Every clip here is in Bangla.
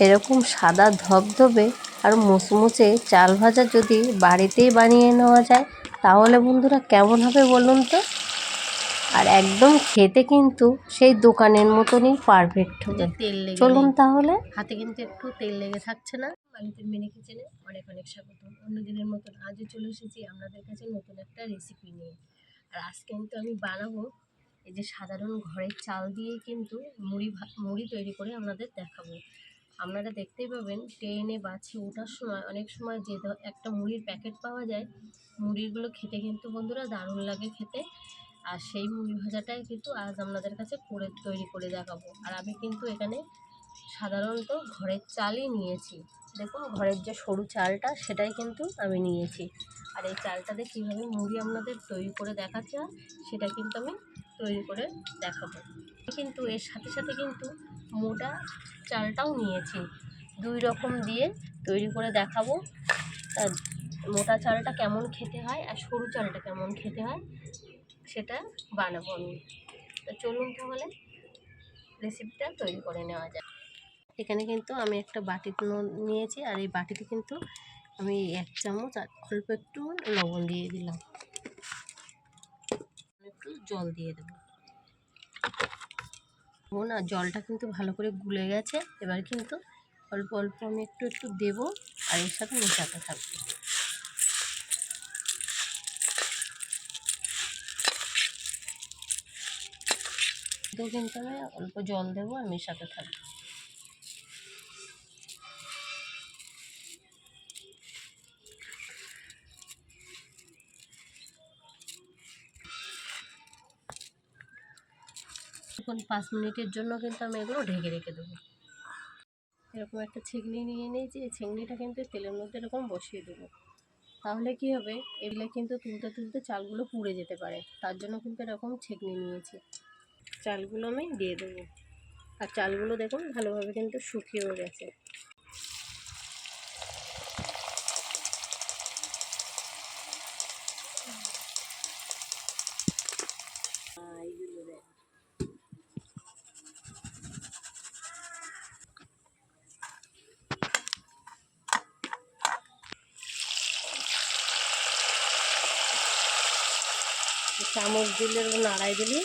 এরকম সাদা ধবধবে আর মুচমুচে চাল ভাজা যদি বাড়িতেই বানিয়ে নেওয়া যায় তাহলে বন্ধুরা কেমন হবে বলুন তো? আর একদম খেতে কিন্তু সেই দোকানের মতনই পারফেক্ট হবে। তেল লেগে চলুন তাহলে। হাতে কিন্তু একটু তেল লেগে থাকছে না। বাড়িতে মিনি কিচেনে অনেক অনেক স্বাগত। অন্য দিনের মতন আজও চলে এসেছি আপনাদের কাছে নতুন একটা রেসিপি নিয়ে। আর আজকে কিন্তু আমি বানাবো এই যে সাধারণ ঘরের চাল দিয়ে কিন্তু মুড়ি মুড়ি তৈরি করে আপনাদের দেখাবো। আপনারা দেখতেই পাবেন ট্রেনে বাছে ওঠার সময় অনেক সময় যে একটা মুড়ির প্যাকেট পাওয়া যায়, মুড়িগুলো খেতে কিন্তু বন্ধুরা দারুণ লাগে খেতে। আর সেই মুড়ি ভাজাটাই কিন্তু আজ আপনাদের কাছে করে তৈরি করে দেখাবো। আর আমি কিন্তু এখানে সাধারণত ঘরের চালই নিয়েছি। দেখুন ঘরের যে সরু চালটা, সেটাই কিন্তু আমি নিয়েছি। আর এই চালটাতে কীভাবে মুড়ি আপনাদের তৈরি করে হয় সেটা কিন্তু আমি তৈরি করে দেখাবো। কিন্তু এর সাথে সাথে কিন্তু মোটা চালটাও নিয়েছি। দুই রকম দিয়ে তৈরি করে দেখাবো। তা মোটা চালটা কেমন খেতে হয় আর সরু চালটা কেমন খেতে হয় সেটা বানাবো আমি। তো চলুন তাহলে রেসিপিটা তৈরি করে নেওয়া যায় এখানে কিন্তু আমি একটা বাটি নিয়েছি আর এই বাটিতে কিন্তু আমি এক চামচ আর অল্প একটু লবণ দিয়ে দিলাম। একটু জল দিয়ে দেবো। না, জলটা কিন্তু ভালো করে গুলে গেছে। এবার কিন্তু অল্প অল্প আমি একটু একটু দেবো, আর এর সাথে মেশাতে থাকব। কিন্তু আমি অল্প জল দেবো আর মেশাতে থাকব। এখন পাঁচ মিনিটের জন্য কিন্তু আমি এগুলো ঢেকে রেখে দেবো। এরকম একটা ছেঁকনি নিয়ে নিয়েছি এই ছেঁকনিটা কিন্তু তেলের মধ্যে এরকম বসিয়ে দেবো। তাহলে কি হবে? এগুলো কিন্তু তুলতে তুলতে চালগুলো পুড়ে যেতে পারে। তার জন্য কিন্তু এরকম ছেঁকনি নিয়েছি। চালগুলো আমি দিয়ে দেবো। আর চালগুলো দেখুন, ভালোভাবে কিন্তু শুকিয়েও গেছে এইগুলো দেখ চামচ দিলে নাড়াই দিলে।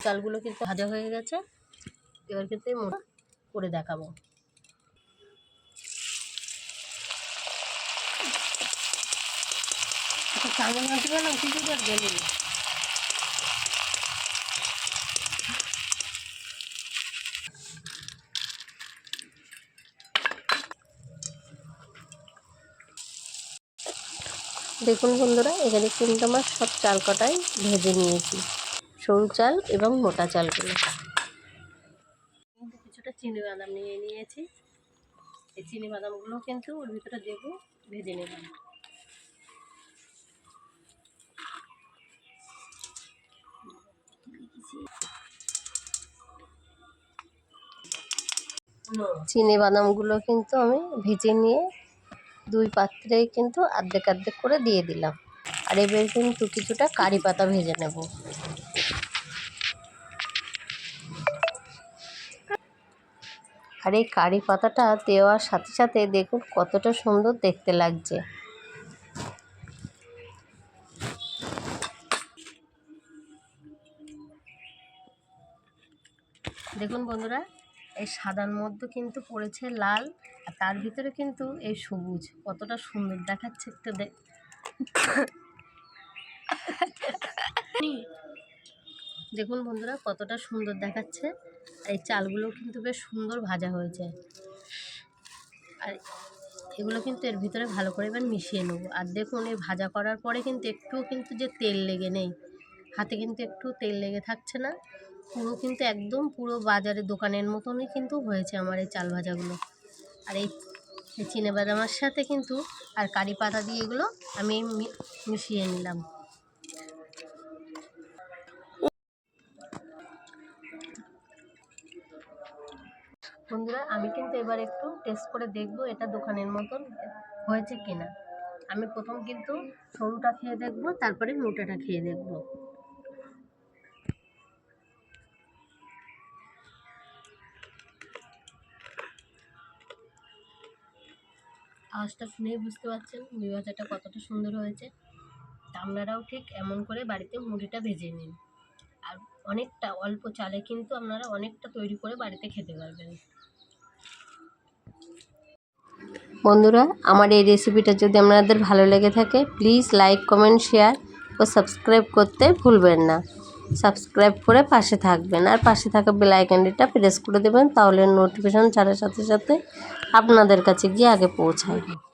চালগুলো কিন্তু ভাজা হয়ে গেছে। এবার কিন্তু করে দেখাবো। আচ্ছা, চামচ আনতে কিছু আর গেলে দেখুন বন্ধুরা এখানে কিন্তু আমার সব চাল কটাই ভেজে নিয়েছি। সরু চাল এবং মোটা চালগুলো। কিছুটা চিনি বাদাম নিয়ে নিয়েছি। এই চিনি বাদামগুলো কিন্তু ওর ভিতরে দেবো ভেজে নিলাম চিনি বাদামগুলো কিন্তু আমি ভেজে নিয়ে দুই পাত্রেই কিন্তু আর্ধেক আর্ধেক করে দিয়ে দিলাম। আর এবার কিন্তু কিছুটা কারি পাতা ভেজে নেব। আর এই কারি পাতাটা দেওয়ার সাথে সাথে দেখুন কতটা সুন্দর দেখতে লাগছে। দেখুন বন্ধুরা এই সাদার মধ্যে কিন্তু পড়েছে লাল, আর তার ভিতরে কিন্তু এই সবুজ। কতটা সুন্দর দেখাচ্ছে একটু দেখ দেখুন বন্ধুরা, কতটা সুন্দর দেখাচ্ছে। এই চালগুলো কিন্তু বেশ সুন্দর ভাজা হয়েছে। আর এগুলো কিন্তু এর ভিতরে ভালো করে এবার মিশিয়ে নেব। আর দেখুন, এই ভাজা করার পরে কিন্তু একটুও কিন্তু যে তেল লেগে নেই। হাতে কিন্তু একটু তেল লেগে থাকছে না। পুরো কিন্তু একদম পুরো বাজারে দোকানের মতনই কিন্তু হয়েছে আমার এই চাল ভাজাগুলো। আর এই চিনে বাদামের সাথে কিন্তু আর কারি পাতা দিয়ে এগুলো আমি মিশিয়ে নিলাম। বন্ধুরা, আমি কিন্তু এবার একটু টেস্ট করে দেখব এটা দোকানের মতন হয়েছে কিনা। আমি প্রথম কিন্তু সরুটা খেয়ে দেখব, তারপরে মোটাটা খেয়ে দেখব। আওয়াজটা শুনেই বুঝতে পারছেন মুড়ি ভাজাটা কতটা সুন্দর হয়েছে। আপনারাও ঠিক এমন করে বাড়িতে মুড়িটা ভেজে নিন। আর অনেকটা অল্প চালে কিন্তু আপনারা অনেকটা তৈরি করে বাড়িতে খেতে পারবেন। বন্ধুরা, আমার এই রেসিপিটা যদি আপনাদের ভালো লেগে থাকে প্লিজ লাইক কমেন্ট শেয়ার ও সাবস্ক্রাইব করতে ভুলবেন না। সাবস্ক্রাইব করে পাশে থাকবেন। আর পাশে থাকা বেল আইকনটা প্রেস করে দেবেন, তাহলে নোটিফিকেশন ছাড়ার সাথে সাথে আপনাদের কাছে গিয়ে আগে পৌঁছায়।